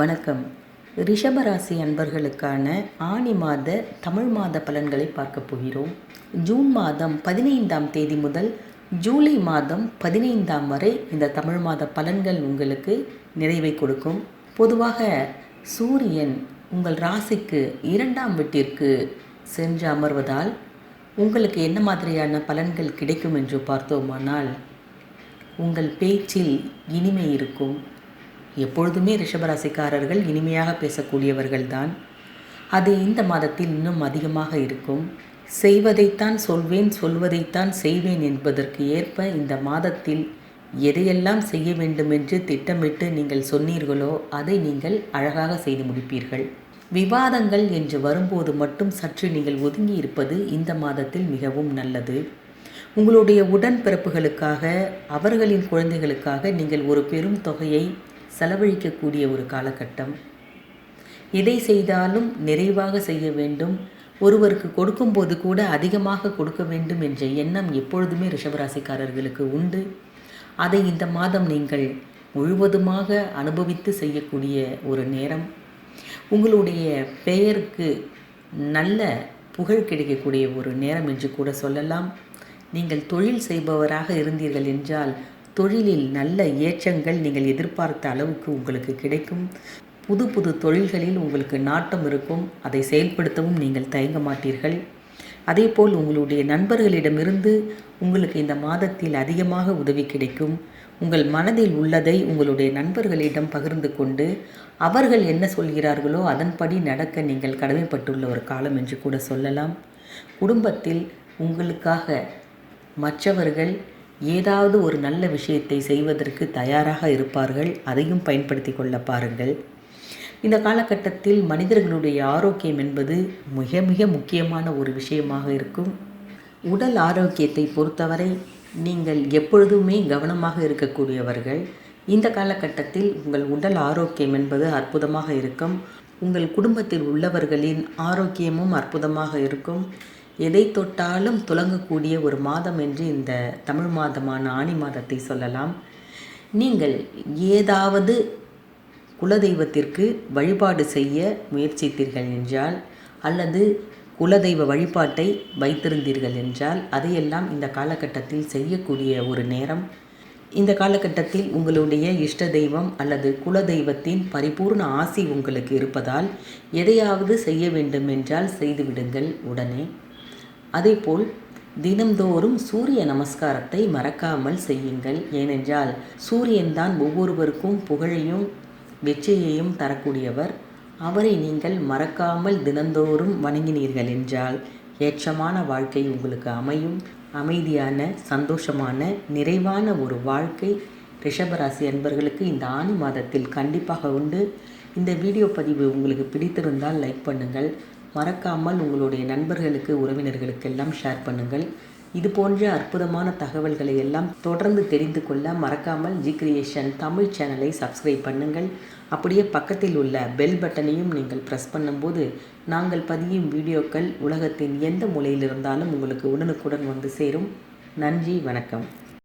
வணக்கம். ரிஷபராசி அன்பர்களுக்கான ஆனி மாத தமிழ் மாத பலன்களை பார்க்க போகிறோம். ஜூன் மாதம் பதினைந்தாம் தேதி முதல் ஜூலை மாதம் பதினைந்தாம் வரை இந்த தமிழ் மாத பலன்கள் உங்களுக்கு நிறைவை கொடுக்கும். பொதுவாக சூரியன் உங்கள் ராசிக்கு இரண்டாம் வீட்டிற்கு சென்று அமர்வதால் உங்களுக்கு என்ன மாதிரியான பலன்கள் கிடைக்கும் என்று பார்த்தோமானால் உங்கள் பேச்சில் இனிமை இருக்கும். எப்பொழுதுமே ரிஷபராசிக்காரர்கள் இனிமையாக பேசக்கூடியவர்கள்தான். அது இந்த மாதத்தில் இன்னும் அதிகமாக இருக்கும். செய்வதைத்தான் சொல்வேன் சொல்வதைத்தான் செய்வேன் என்பதற்கு ஏற்ப இந்த மாதத்தில் எதையெல்லாம் செய்ய வேண்டும் என்று திட்டமிட்டு நீங்கள் சொன்னீர்களோ அதை நீங்கள் அழகாக செய்து முடிப்பீர்கள். விவாதங்கள் என்று வரும்போது மட்டும் சற்று நீங்கள் ஒதுங்கி இருப்பது இந்த மாதத்தில் மிகவும் நல்லது. உங்களுடைய உடன்பிறப்புகளுக்காக அவர்களின் குழந்தைகளுக்காக நீங்கள் ஒரு பெரும் தொகையை செலவழிக்கக்கூடிய ஒரு காலகட்டம். எதை செய்தாலும் நிறைவாக செய்ய வேண்டும். ஒருவருக்கு கொடுக்கும்போது கூட அதிகமாக கொடுக்க வேண்டும் என்ற எண்ணம் எப்பொழுதுமே ரிஷபராசிக்காரர்களுக்கு உண்டு. அதை இந்த மாதம் நீங்கள் முழுவதுமாக அனுபவித்து செய்யக்கூடிய ஒரு நேரம். உங்களுடைய பெயருக்கு நல்ல புகழ் கிடைக்கக்கூடிய ஒரு நேரம் என்று கூட சொல்லலாம். நீங்கள் தொழில் செய்பவராக இருந்தீர்கள் என்றால் தொழிலில் நல்ல ஏற்றங்கள் நீங்கள் எதிர்பார்த்த அளவுக்கு உங்களுக்கு கிடைக்கும். புது புது தொழில்களில் உங்களுக்கு நாட்டம் இருக்கும். அதை செயல்படுத்தவும் நீங்கள் தயங்க மாட்டீர்கள். அதேபோல் உங்களுடைய நண்பர்களிடமிருந்து உங்களுக்கு இந்த மாதத்தில் அதிகமாக உதவி கிடைக்கும். உங்கள் மனதில் உள்ளதை உங்களுடைய நண்பர்களிடம் பகிர்ந்து கொண்டு அவர்கள் என்ன சொல்கிறார்களோ அதன்படி நடக்க நீங்கள் கடமைப்பட்டுள்ள ஒரு காலம் என்று கூட சொல்லலாம். குடும்பத்தில் உங்களுக்காக மற்றவர்கள் ஏதாவது ஒரு நல்ல விஷயத்தை செய்வதற்கு தயாராக இருப்பார்கள் அதையும் பயன்படுத்தி கொள்ள பாருங்கள். இந்த காலகட்டத்தில் மனிதர்களுடைய ஆரோக்கியம் என்பது மிக மிக முக்கியமான ஒரு விஷயமாக இருக்கும். உடல் ஆரோக்கியத்தை பொறுத்தவரை நீங்கள் எப்பொழுதுமே கவனமாக இருக்கக்கூடியவர்கள். இந்த காலகட்டத்தில் உங்கள் உடல் ஆரோக்கியம் என்பது அற்புதமாக இருக்கும். உங்கள் குடும்பத்தில் உள்ளவர்களின் ஆரோக்கியமும் அற்புதமாக இருக்கும். எதை தொட்டாலும் துலங்கக்கூடிய ஒரு மாதம் என்று இந்த தமிழ் மாதமான ஆணி மாதத்தை சொல்லலாம். நீங்கள் ஏதாவது குலதெய்வத்திற்கு வழிபாடு செய்ய முயற்சித்தீர்கள் என்றால் அல்லது குலதெய்வ வழிபாட்டை வைத்திருந்தீர்கள் என்றால் அதையெல்லாம் இந்த காலகட்டத்தில் செய்யக்கூடிய ஒரு நேரம். இந்த காலகட்டத்தில் உங்களுடைய இஷ்ட தெய்வம் அல்லது குலதெய்வத்தின் பரிபூர்ண ஆசி உங்களுக்கு இருப்பதால் எதையாவது செய்ய வேண்டும் என்றால் செய்துவிடுங்கள் உடனே. அதேபோல் தினம்தோறும் சூரிய நமஸ்காரத்தை மறக்காமல் செய்யுங்கள். ஏனென்றால் சூரியன்தான் ஒவ்வொருவருக்கும் புகழையும் வெற்றியையும் தரக்கூடியவர். அவரை நீங்கள் மறக்காமல் தினந்தோறும் வணங்கினீர்கள் என்றால் ஏற்றமான வாழ்க்கை உங்களுக்கு அமையும். அமைதியான சந்தோஷமான நிறைவான ஒரு வாழ்க்கை. ரிஷபராசி அன்பர்களுக்கு இந்த ஆணி மாதத்தில் கண்டிப்பாக உண்டு. இந்த வீடியோ பதிவு உங்களுக்கு பிடித்திருந்தால் லைக் பண்ணுங்கள். மறக்காமல் உங்களுடைய நண்பர்களுக்கு உறவினர்களுக்கெல்லாம் ஷேர் பண்ணுங்கள். இது போன்ற அற்புதமான தகவல்களை எல்லாம் தொடர்ந்து தெரிந்து கொள்ள மறக்காமல் ஜி கிரியேஷன் தமிழ் சேனலை சப்ஸ்கிரைப் பண்ணுங்கள். அப்படியே பக்கத்தில் உள்ள பெல் பட்டனையும் நீங்கள் ப்ரெஸ் பண்ணும்போது நாங்கள் பதியும் வீடியோக்கள் உலகத்தின் எந்த மூலையில் இருந்தாலும் உங்களுக்கு உடனுக்குடன் வந்து சேரும். நன்றி வணக்கம்.